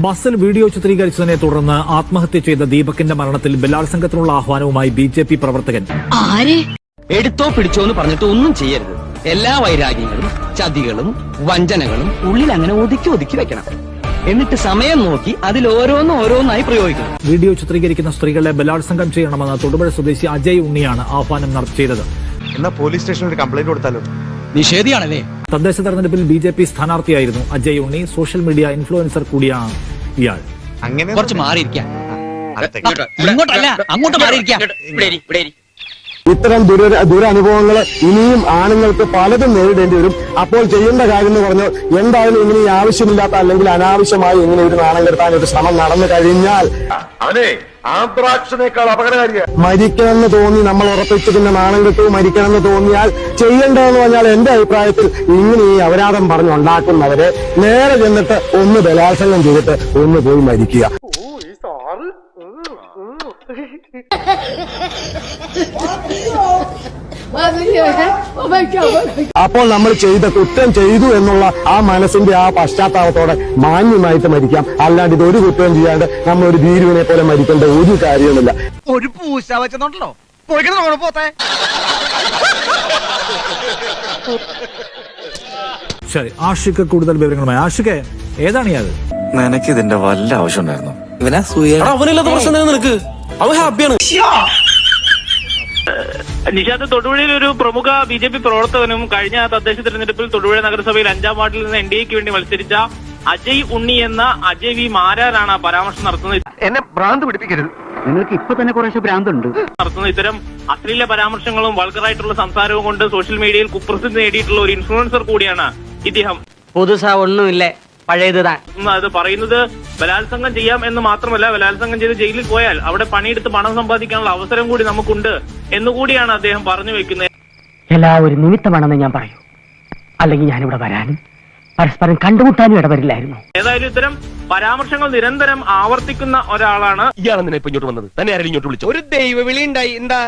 ബസ്സിൽ വീഡിയോ ചിത്രീകരിച്ചതിനെ തുടർന്ന് ആത്മഹത്യ ചെയ്ത ദീപകിന്റെ മരണത്തിൽ ബലാത്സംഗത്തിനുള്ള ആഹ്വാനവുമായി ബി ജെ പി പ്രവർത്തകൻ. ആരെ? എടുത്തോ പിടിച്ചോ എന്ന് പറഞ്ഞിട്ട് ഒന്നും ചെയ്യരുത്. എല്ലാ വൈരാഗ്യങ്ങളും ചതികളും വഞ്ചനകളും ഉള്ളിൽ അങ്ങനെ ഒതുക്കി ഒതുക്കി വെക്കണം. എന്നിട്ട് സമയം നോക്കി അതിൽ ഓരോന്നും ഓരോന്നായി പ്രയോഗിക്കണം. വീഡിയോ ചിത്രീകരിക്കുന്ന സ്ത്രീകളെ ബലാത്സംഗം ചെയ്യണമെന്ന് തൊടുപുഴ സ്വദേശി അജയ് ഉണ്ണിയാണ് ആഹ്വാനം നടത്തിയത് ചെയ്തത്. എന്നാ പോലീസ് സ്റ്റേഷനിൽ ഒരു കംപ്ലൈന്റ് കൊടുത്താലോ? നിഷേധിയാണല്ലേ? തദ്ദേശ തെരഞ്ഞെടുപ്പിൽ B J P സ്ഥാനാർത്ഥിയായിരുന്നു Ajay Unni. Social media influencer കൂടിയാണ് ഇയാൾ. അങ്ങനെ കുറച്ച് മാറിയിരിക്കാം. ഇങ്ങോട്ടല്ല അങ്ങോട്ട് മാറിയിരിക്കാം. ഇത്തരം ദുര ദുരനുഭവങ്ങൾ ഇനിയും ആണുങ്ങൾക്ക് പലതും നേരിടേണ്ടി വരും. അപ്പോൾ ചെയ്യേണ്ട കാര്യം എന്ന് പറഞ്ഞു എന്തായാലും ഇങ്ങനെ ആവശ്യമില്ലാത്ത അല്ലെങ്കിൽ അനാവശ്യമായി ഇങ്ങനെ ഒരു നാണം കെടുത്താൻ ഒരു ശ്രമം നടന്നു കഴിഞ്ഞാൽ അവനെ ആന്ത്രാക്സിനേക്കാൾ അപകടകാരിയാണ് മരിക്കണമെന്ന് തോന്നി നമ്മൾ ഉറപ്പിച്ച് പിന്നെ നാണം കെട്ടു മരിക്കണമെന്ന് തോന്നിയാൽ ചെയ്യേണ്ടതെന്ന് പറഞ്ഞാൽ എന്റെ അഭിപ്രായത്തിൽ ഇങ്ങനെ ഈ അപരാധം പറഞ്ഞുണ്ടാക്കുന്നവരെ നേരെ ചെന്നിട്ട് ഒന്ന് ബലാത്സംഗം ചെയ്തിട്ട് ഒന്ന് പോയി മരിക്കുക. അപ്പോൾ നമ്മൾ ചെയ്ത കുറ്റം ചെയ്തു എന്നുള്ള ആ മനസ്സിന്റെ ആ പശ്ചാത്താപത്തോടെ മാന്യമായിട്ട് മരിക്കാം. അല്ലാണ്ട് ഇത് ഒരു കുറ്റവും ചെയ്യാണ്ട് നമ്മൾ ഒരു ഭീരുവിനെ പോലെ മരിക്കേണ്ട ഒരു കാര്യവുമില്ല. ഒരു പൂശ വെച്ചോ പോത്തെ? ശരി ആഷിക്ക് കൂടുതൽ വിവരങ്ങളുമായി. ആഷിക്ക് ഏതാണ് ഇയാൾ നിനക്ക് ഇതിന്റെ വല്ല ആവശ്യം ഉണ്ടായിരുന്നു? അവനില്ലാത്ത പ്രശ്നം നിനക്ക്? അവൻ ഹാപ്പിയാണ്. നിഷാദ് തൊടുപുഴയിൽ ഒരു പ്രമുഖ ബി ജെ പി പ്രവർത്തകനും കഴിഞ്ഞ തദ്ദേശ തെരഞ്ഞെടുപ്പിൽ തൊടുപുഴ നഗരസഭയിൽ അഞ്ചാം വാർഡിൽ നിന്ന് എൻ ഡി എക്ക് വേണ്ടി മത്സരിച്ച അജയ് ഉണ്ണി എന്ന അജയ് വി മാരാരാണ് പരാമർശം നടത്തുന്നത്. എന്നെ ഭ്രാന്ത് പിടിപ്പിക്കരുത്. നിങ്ങൾക്ക് ഇപ്പൊ തന്നെ കുറേശ്ശെ ഭ്രാന്തുണ്ട്. നടത്തുന്ന ഇത്തരം അശ്ലീല പരാമർശങ്ങളും വൾഗറായിട്ടുള്ള സംസാരവും കൊണ്ട് സോഷ്യൽ മീഡിയയിൽ കുപ്രസിദ്ധി നേടിയിട്ടുള്ള ഒരു ഇൻഫ്ലുവൻസർ കൂടിയാണ് ഇദ്ദേഹം. പുതുസാ ഒന്നുമില്ല. പഴയതുതാ ഉം, അത് പറയുന്നത് ബലാത്സംഗം ചെയ്യാം എന്ന് മാത്രമല്ല ബലാത്സംഗം ചെയ്ത് ജയിലിൽ പോയാൽ അവിടെ പണിയെടുത്ത് പണം സമ്പാദിക്കാനുള്ള അവസരം കൂടി നമുക്കുണ്ട് എന്നുകൂടിയാണ് അദ്ദേഹം പറഞ്ഞു വെക്കുന്നത്. എല്ലാ ഒരു നിമിത്തമാണെന്ന് ഞാൻ പറയൂ. അല്ലെങ്കിൽ ഞാനിവിടെ വരാനും പരസ്പരം കണ്ടുമുട്ടാനും ഇടവരില്ലായിരുന്നു. ഏതായാലും ഇത്തരം പരാമർശങ്ങൾ നിരന്തരം ആവർത്തിക്കുന്ന ഒരാളാണ് ഇയാളെന്തിനാ ഇപ്പൊ ഇങ്ങോട്ട് വന്നത്? തന്നെ ആരെങ്കിലും ഇങ്ങോട്ട് വിളിച്ചു? ഒരു ദൈവവിളി ഉണ്ടായി. എന്താ?